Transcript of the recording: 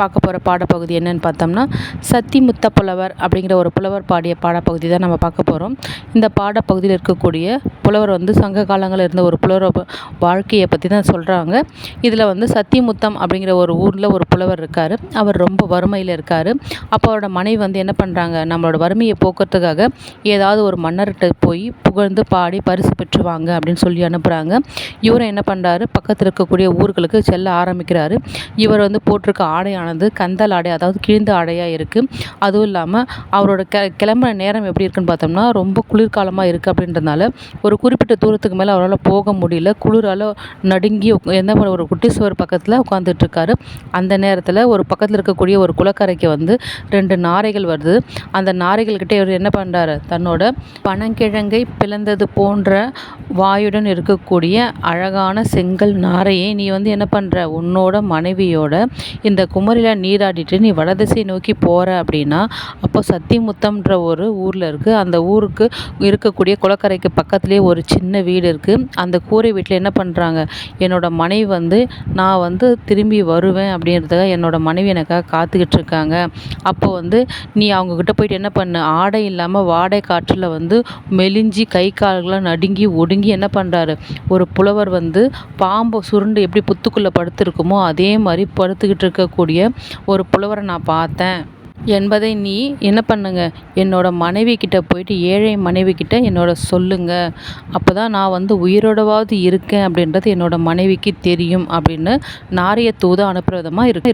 பார்க்க போகிற பாடப்பகுதி என்னென்னு பார்த்தோம்னா சத்திமுத்த புலவர் அப்படிங்கிற ஒரு புலவர் பாடிய பாடப்பகுதி தான் நம்ம பார்க்க போகிறோம் இந்த பாடப்பகுதியில் இருக்கக்கூடிய புலவர் வந்து சங்க காலங்களில் இருந்த ஒரு புலவர் வாழ்க்கையை பற்றி தான் சொல்கிறாங்க இதில் வந்து சத்திமுத்தம் அப்படிங்கிற ஒரு ஊரில் ஒரு புலவர் இருக்கார். அவர் ரொம்ப வறுமையில் இருக்கார். அப்போ அவரோட மனைவி வந்து என்ன பண்ணுறாங்க நம்மளோட வறுமையை போக்குறதுக்காக ஏதாவது ஒரு மன்னர்கிட்ட போய் புகழ்ந்து பாடி பரிசு பெற்றுவாங்க அப்படின்னு சொல்லி அனுப்புகிறாங்க இவரும் என்ன பண்ணுறாரு பக்கத்தில் இருக்கக்கூடிய ஊர்களுக்கு செல்ல ஆரம்பிக்கிறாரு. இவர் வந்து போட்டிருக்க ஆடையான ஆடையானது கந்தல் ஆடை அதாவது கிழிந்த ஆடையாக இருக்குது அதுவும் இல்லாமல் அவரோட கெ கிளம்புற நேரம் எப்படி இருக்குன்னு பார்த்தோம்னா ரொம்ப குளிர்காலமாக இருக்குது அப்படின்றதுனால ஒரு குறிப்பிட்ட தூரத்துக்கு மேலே அவரால் போக முடியல. குளிரால் நடுங்கி எந்த ஒரு குட்டி சுவர் பக்கத்தில் உட்காந்துட்ருக்காரு அந்த நேரத்தில் ஒரு பக்கத்தில் இருக்கக்கூடிய ஒரு குளக்கரைக்கு வந்து ரெண்டு நாரைகள் வருது. அந்த நாரைகள்கிட்ட இவர் என்ன பண்ணுறாரு தன்னோட பனங்கிழங்கை பிளந்தது போன்ற வாயுடன் இருக்கக்கூடிய அழகான செங்கல் நாரையை நீ வந்து என்ன பண்ணுற உன்னோட மனைவியோட இந்த குமரி குமரியில் நீராடிட்டு நீ வடதிசை நோக்கி போகிற அப்படின்னா அப்போ சத்திமுத்தம்ன்ற ஒரு ஊரில் இருக்குது அந்த ஊருக்கு இருக்கக்கூடிய குளக்கரைக்கு பக்கத்துலேயே ஒரு சின்ன வீடு இருக்குது அந்த கூரை வீட்டில் என்ன பண்ணுறாங்க என்னோடய மனைவி வந்து நான் வந்து திரும்பி வருவேன் அப்படின்றதுக்காக என்னோடய மனைவி எனக்காக காத்துக்கிட்டு இருக்காங்க. அப்போ வந்து நீ அவங்கக்கிட்ட போயிட்டு என்ன பண்ணு? ஆடை இல்லாமல் வாடை காற்றில் வந்து மெலிஞ்சி கை கால்களாம் நடுங்கி ஒடுங்கி என்ன பண்ணுறாரு ஒரு புலவர் வந்து பாம்பு சுருண்டு எப்படி புத்துக்குள்ளே படுத்துருக்குமோ அதே மாதிரி படுத்துக்கிட்டு இருக்கக்கூடிய இருக்கக்கூடிய ஒரு புலவரை நான் பார்த்தேன் என்பதை நீ என்ன பண்ணுங்க? என்னோட மனைவி கிட்ட போயிட்டு ஏழை மனைவி கிட்ட என்னோட சொல்லுங்க. அப்போ தான் நான் வந்து உயிரோடவாவது இருக்கேன் அப்படின்றது என்னோட மனைவிக்கு தெரியும் அப்படின்னு நாரிய தூது அனுப்புகிற விதமாக இருக்கு.